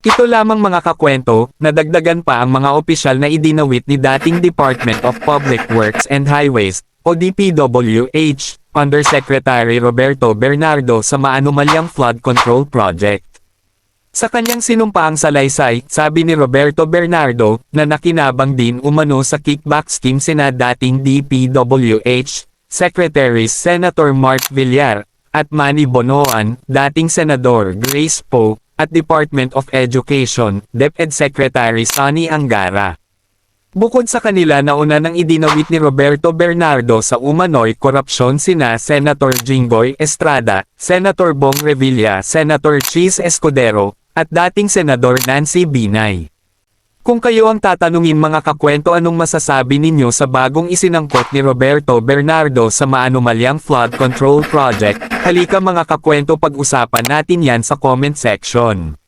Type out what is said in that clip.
Ito lamang mga kakwento, nadagdagan pa ang mga opisyal na idinawit ni dating Department of Public Works and Highways, o DPWH, Undersecretary Roberto Bernardo sa maanumalyang flood control project. Sa kanyang sinumpaang salaysay, sabi ni Roberto Bernardo, na nakinabang din umano sa kickback scheme sina dating DPWH, Secretaries Senator Mark Villar, at Manny Bonoan, dating Senador Grace Poe, at Department of Education, DepEd Secretary Sonny Angara. Bukod sa kanila nauna nang idinawit ni Roberto Bernardo sa umano'y korupsyon sina Senator Jinggoy Estrada, Senator Bong Revilla, Senator Cheese Escudero, at dating Senador Nancy Binay. Kung kayo ang tatanungin mga kakwento anong masasabi ninyo sa bagong isinangkot ni Roberto Bernardo sa maanumalyang flood control project, halika mga kakwento pag-usapan natin yan sa comment section.